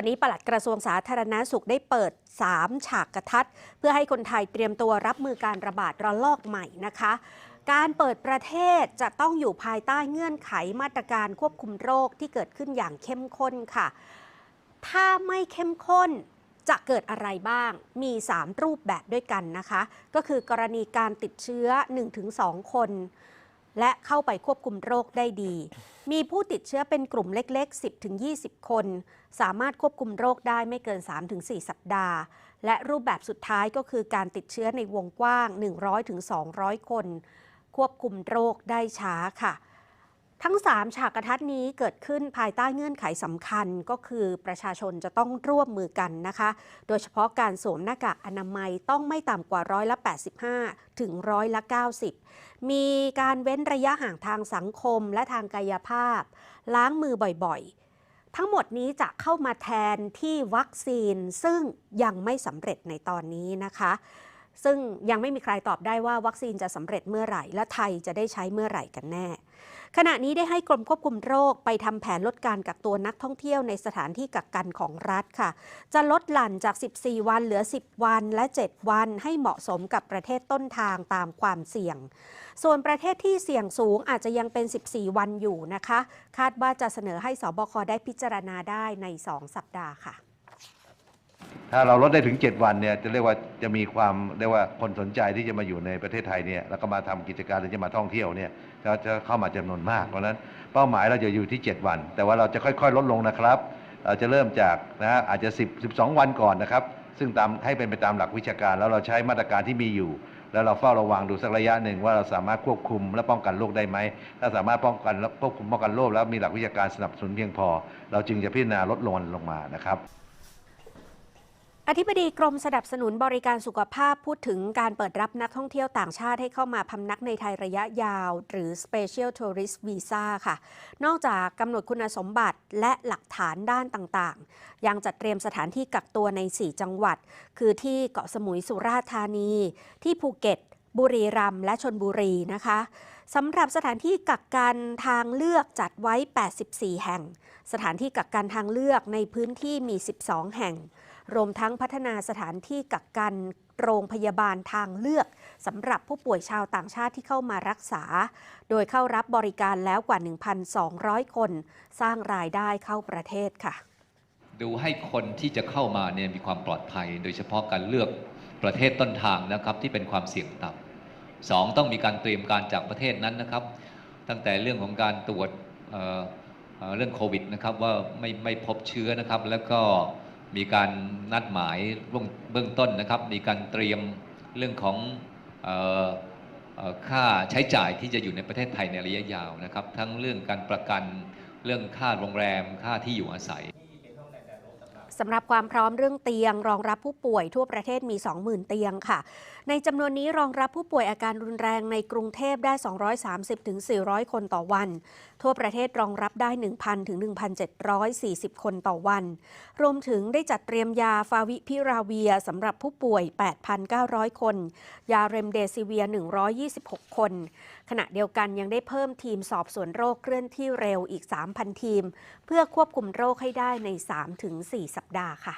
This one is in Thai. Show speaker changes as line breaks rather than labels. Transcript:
วันนี้ปลัดกระทรวงสาธารณาสุขได้เปิด 3 ฉากกระทัด เพื่อให้คนไทยเตรียมตัวรับมือการระบาดระลอกใหม่นะคะ การเปิดประเทศจะต้องอยู่ภายใต้เงื่อนไขมาตรการควบคุมโรคที่เกิดขึ้นอย่างเข้มข้นค่ะ ถ้าไม่เข้มข้นจะเกิดอะไรบ้าง มี 3 รูปแบบด้วยกันนะคะ ก็คือกรณีการติดเชื้อ 1-2 คน และเข้าไปควบคุมโรคได้ดี มีผู้ติดเชื้อเป็นกลุ่มเล็กๆ 10-20 คน สามารถควบคุมโรคได้ไม่เกิน 3-4 สัปดาห์ และรูปแบบสุดท้ายก็คือการติดเชื้อในวงกว้าง 100-200 คน ควบคุมโรคได้ช้าค่ะ ทั้ง 3 ฉากกระทัดนี้เกิดขึ้นภายใต้เงื่อนไขสำคัญก็คือประชาชนจะต้องร่วมมือกันนะคะ โดยเฉพาะการสวมหน้ากากอนามัยต้องไม่ต่ำกว่าร้อยละ 85 ถึงร้อยละ 90 มีการเว้นระยะห่างทางสังคมและทางกายภาพ ล้างมือบ่อยๆ ทั้งหมดนี้จะเข้ามาแทนที่วัคซีนซึ่งยังไม่สำเร็จในตอนนี้นะคะ ซึ่งยังไม่มีใครตอบได้ว่าวัคซีนจะสำเร็จเมื่อไหร่ และไทยจะได้ใช้เมื่อไหร่กันแน่ ขณะนี้ได้ให้กรมควบคุมโรคไปทำแผนลดการกักตัวนักท่องเที่ยวในสถานที่กักกันของรัฐค่ะ จะลดหลั่นจาก 14 วันเหลือ 10 วันและ 7 วันให้เหมาะสมกับประเทศต้นทางตามความเสี่ยง ส่วนประเทศที่เสี่ยงสูงอาจจะยังเป็น 14 วันอยู่นะคะ คาดว่าจะเสนอให้สบคได้พิจารณาได้ใน 2 สัปดาห์ค่ะ
ถ้าเราลดได้ถึง 7 วันเนี่ยจะเรียกว่าจะมีความเรียกว่าคนสนใจที่จะมาอยู่ในประเทศไทยเนี่ยแล้วก็มาทำกิจการหรือจะมาท่องเที่ยวเนี่ยก็จะเข้ามาจำนวนมากเพราะนั้นเป้าหมายเราจะอยู่ที่ 7 วัน แต่ว่าเราจะค่อยๆ ลดลงนะครับเราจะเริ่มจากนะฮะอาจจะ 10 12 วันก่อนนะครับ ซึ่งตามให้เป็นไปตามหลักวิชาการ แล้วเราใช้มาตรการที่มีอยู่ แล้วเราเฝ้าระวังดูสักระยะหนึ่งว่าเราสามารถควบคุมและป้องกันโรคได้ไหมถ้าสามารถป้องกันและควบคุมป้องกันโรคแล้วมีหลักวิชาการสนับสนุนเพียงพอ เราจึงจะพิจารณาลดลงลงมานะครับ
อธิบดีกรมสนับสนุนบริการสุขภาพพูดถึงการเปิดรับนักท่องเที่ยวต่างชาติให้เข้ามาพำนักในไทยระยะยาว หรือ Special Tourist Visa ค่ะ นอกจากกำหนดคุณสมบัติและหลักฐานด้านต่างๆ ยังจัดเตรียมสถานที่กักตัวใน 4 จังหวัด คือที่เกาะสมุยสุราษฎร์ธานี ที่ภูเก็ต บุรีรัมย์และชนบุรีนะคะสำหรับสถานที่กักกันทางเลือกจัดไว้ 84 แห่ง สถานที่กักกันทางเลือกในพื้นที่มี 12 แห่ง รวมทั้งพัฒนาสถานที่กักกันโรงพยาบาลทางเลือกสำหรับผู้ป่วยชาวต่างชาติที่เข้ามารักษา โดยเข้ารับบริการแล้วกว่า 1,200 คน สร้างรายได้เข้าประเทศค่ะ
ดูให้คนที่จะเข้ามาเนี่ยมีความปลอดภัย โดยเฉพาะการเลือกประเทศต้นทางนะครับที่เป็นความเสี่ยงต่ำสองต้องมีการเตรียมการจากประเทศนั้นนะครับ ตั้งแต่เรื่องของการตรวจเเเรื่องโควิดนะครับว่าไม่ไม่พบเชื้อนะครับแล้วก็ มีการนัดหมายเบื้องต้นนะครับ มีการเตรียมเรื่องของค่าใช้จ่ายที่จะอยู่ในประเทศไทยในระยะยาวนะครับ ทั้งเรื่องการประกันเรื่องค่าโรงแรมค่าที่อยู่อาศัย
สำหรับความพร้อมเรื่องเตียง รองรับผู้ป่วยทั่วประเทศมี 20,000 เตียงค่ะ ในจำนวนนี้รองรับผู้ป่วยอาการรุนแรงในกรุงเทพได้ 230-400 คนต่อวัน ทั่วประเทศรองรับได้ 1,000-1,740 คนต่อวัน รวมถึงได้จัดเตรียมยาฟาวิพิราเวียสำหรับผู้ป่วย 8,900 คน ยาเรมเดซิเวีย 126 คน ขณะเดียวกันยังได้เพิ่มทีมสอบสวนโรคเคลื่อนที่เร็วอีก 3,000 ทีม เพื่อควบคุมโรคให้ได้ใน 3-4 สัปดาห์ค่ะ